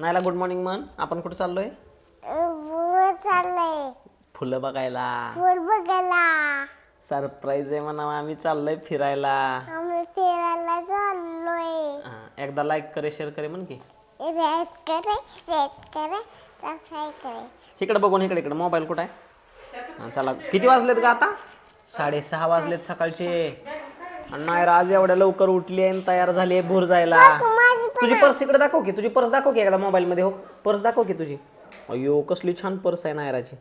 नाहीला good morning म्हण. आपण कुठं चाललोय? चाललंय. फुलं बघायला. फुल बघायला. सरप्राईज आहे म्हणा आम्ही चाललोय फिरायला. आम्ही फिरायला चाललोय. हा, एकदा लाईक करे शेअर करे म्हण की. रेड करे करे सबस्क्राईब करे. इकडे बघून इकडे इकडे. मोबाईल कुठं आहे? हा, चला. किती वाजलेत का आता? साडेसहा वाजलेत सकाळचे. आणि नाही आज एवढ्या लवकर उठली आहे आणि तयार झाली आहे भोर जायला. तुझी पर्स इकडे दाखव की तुझी पर्स दाखव की एकदा मोबाईलमध्ये हो. पर्स दाखव की तुझी. अयो कसली छान पर्स आहे नायराची.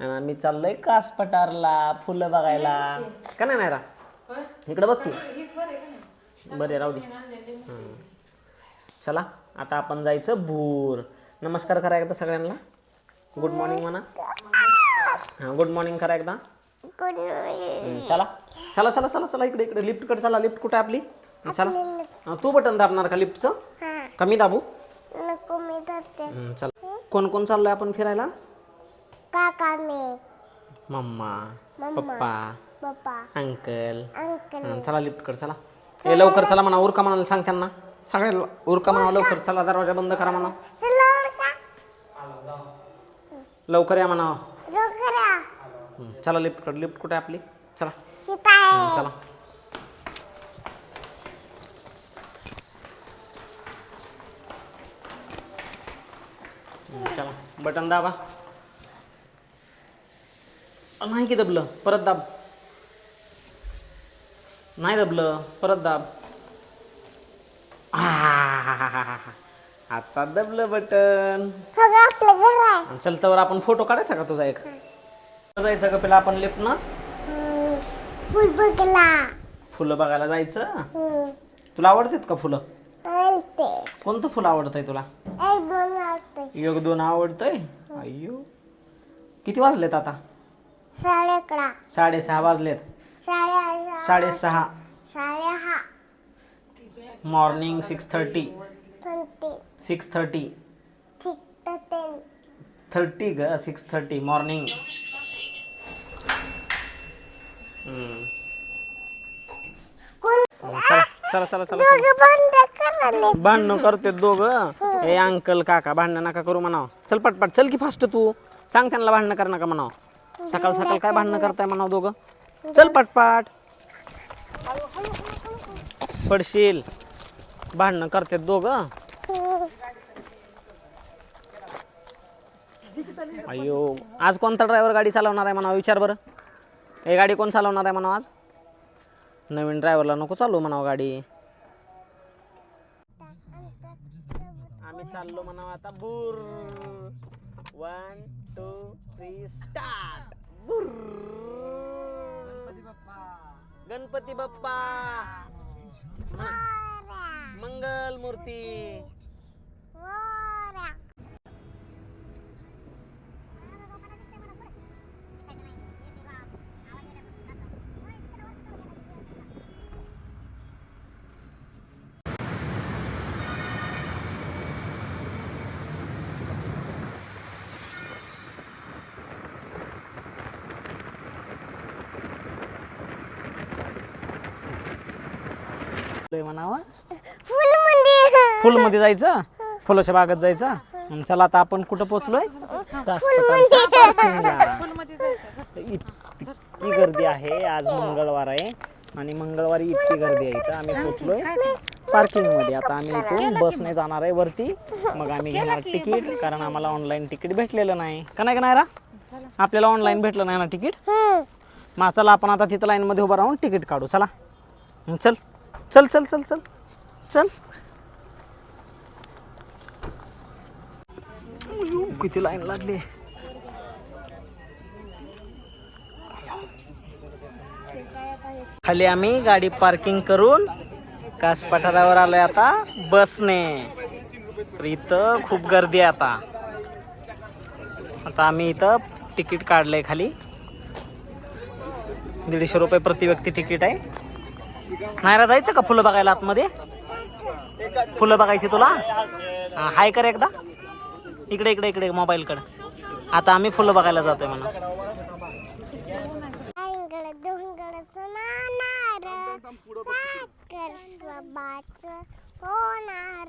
आणि आम्ही चाललोय कास पठारला फुलं बघायला. का नाही नायरा? इकडे बघ की. बरे राहू दे. हं. चला आता आपण जायचं भूर. नमस्कार करा एकदा सगळ्यांना. गुड मॉर्निंग म्हणा. हां गुड मॉर्निंग करा एकदा. गुड हं, चला. चला चला चला चला इकडे इकडे. लिफ्टकडे चला. लिफ्ट कुठे आपली? चला. हं, तू बटन दाबणार का लिफ्टचं? हा. का मी दाबू? नको मी धरते. चला. कोण कोण चाललोय आपण फिरायला? काका मी. मम्मा. पप्पा पप्पा अंकल. अंकल. हं, चला लिफ्टकडे चला. ए लवकर चला म्हणा उरका म्हणाला सांग त्यांना. सगळे उरका म्हणा लवकर. चला दरवाजा बंद करा म्हणा. चला लवकर या म्हणा. चला लिफ्टकडे. लिफ्ट कुठे आहे आपली? चला. आहे. चला. चला. बटन दाबा. नाही की दबलं परत दाब. नाही दबलं परत दाब. आता दबलं बटन. चल तर आपण फोटो काढायचा का तुझा एक? जायचं का पहिला आपण लिफ्ट ना फुल बघला फुलं बघायला जायचं? तुला आवडतात का फुलं? कोणतं फुलं आवडतंय तुला? आवडते एक दोन आवडतंय? अय्यो. किती वाजलेत आता? साडे अकरा. साडेसहा वाजलेत. साडे साडेसहा. साडे हा. Morning six thirty. Twenty six thirty ठीक तर टेन थर्टी ग सिक्स थर्टी मॉर्निंग कोण? चला चला चला चला. दोघं बंद करायले करते दोघं. ए अंकल काका भांडणं नका करू म्हणाव. चल पटपट चल की फास्ट तू. सांग त्यांना भांडणं कर नका म्हणाव. सकाळ सकाळ काय भांडणं करताय म्हणाव दोघं. चल पटपट. पडशील. भांडणं करतात दोघं. अयो आज कोणता ड्रायव्हर गाडी चालवणार आहे म्हणा विचार बरं. हे गाडी कोण चालवणार आहे म्हणा आज? नवीन ड्रायव्हरला नको चालू म्हणावं गाडी. आम्ही चाललो म्हणावं आता. बुर. वन टू थ्री स्टार्ट बुर. गणपती बाप्पा. मंगल मूर्ती म्हणावं. फुल म्हणजे फुलमध्ये जायचं? फुलाच्या बागेत जायचं? मग चला आता आपण कुठं पोहोचलोय. इतकी गर्दी आहे आज मंगळवार आहे. आणि मंगळवारी इतकी गर्दी आहे इथं. आम्ही पोहोचलोय पार्किंगमध्ये आता आम्ही इथून बसने जाणार आहे वरती. मग आम्ही घेणार तिकीट कारण आम्हाला ऑनलाईन तिकीट भेटलेलं नाही. का नाही का नाही रा? आपल्याला ऑनलाईन भेटलं नाही ना तिकीट? मग चला आपण आता तिथं लाईन मध्ये उभं राहून तिकीट काढू. चला. चल. चल चल चल चल. चल. किती लाईन लागली. खाली आम्ही गाडी पार्किंग करून कास पठारावर आलोय आता बसने. तर इथं खूप गर्दी आहे आता. आता आम्ही इथं तिकीट काढलंय खाली. दीडशे रुपये प्रति व्यक्ती तिकीट आहे. नाहीरा जायचं का फुलं बघायला आतमध्ये? फुलं बघायची तुला? हा, हाय कर एकदा. इकडे इकडे इकडे मोबाईलकडे आता आम्ही फुलं बघायला जातोय म्हणा. होणार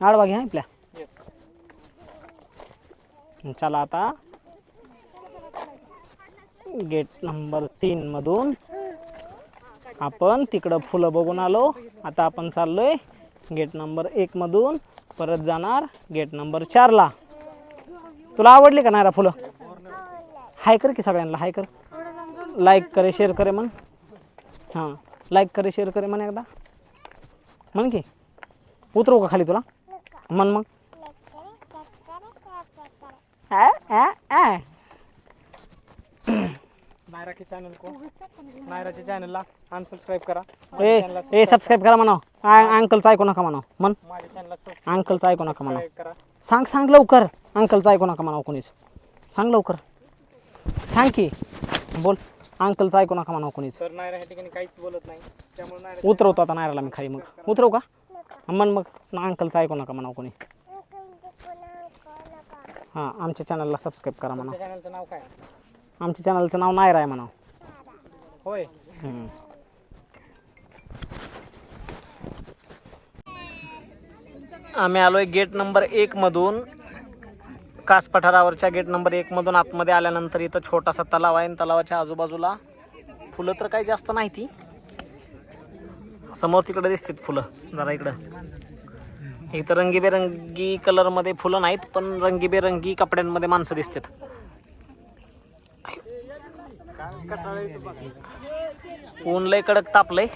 आडवा घ्या आपल्या चला आता. गेट नंबर तीन मधून. आपण तिकडं फुलं बघून आलो. आता आपण चाललोय गेट नंबर एक मधून परत जाणार गेट नंबर चारला तुला आवडली का नाही रा फुलं? हाय कर की सगळ्यांना हाय कर. लाईक करे शेअर करे म्हण. हां लाईक करे शेअर करे म्हण एकदा. म्हण की. उतरवू का खाली तुला? म्हण मग. नायरा के. चॅनल को नायराच्या चॅनलला अनसबस्क्राईब करा. ए ए सबस्क्राईब करा म्हणाव. आ- अंकलचं ऐकू नका म्हणाव. म्हण. माझ्या चॅनलला अंकलचं ऐकू नका करा. सांग सांग लवकर. अंकलचं ऐकू नका म्हणाव कोणीच. सांग लवकर. सांग की. बोल. अंकलचं ऐकू नका म्हणाव कोणीच. सर नायरा ह्या ठिकाणी काहीच बोलत नाही. त्यामुळे नायरा उतरवतो आता नायराला मी खाली मग. उतरवू का? म्हण मग. ना अंकलचं ऐकू नका म्हणाव कोणी. हां आमच्या चॅनलला सबस्क्राईब करा म्हणाव चॅनलचं नाव काय? आमच्या चॅनलचं नाव नायरा आहे म्हणाव. होय. आम्ही आलोय गेट नंबर एक मधून. कास पठारावरच्या गेट नंबर एक मधून आतमध्ये आल्यानंतर इथं छोटासा तलाव आहे आणि तलावाच्या आजूबाजूला फुलं तर काही जास्त नाही ती. समोर तिकडे दिसतात फुलं. जरा इकडं. इथं रंगीबेरंगी कलरमध्ये फुलं नाहीत पण रंगीबेरंगी कपड्यांमध्ये माणसं दिसतात. ऊन लय कडक तापलंय.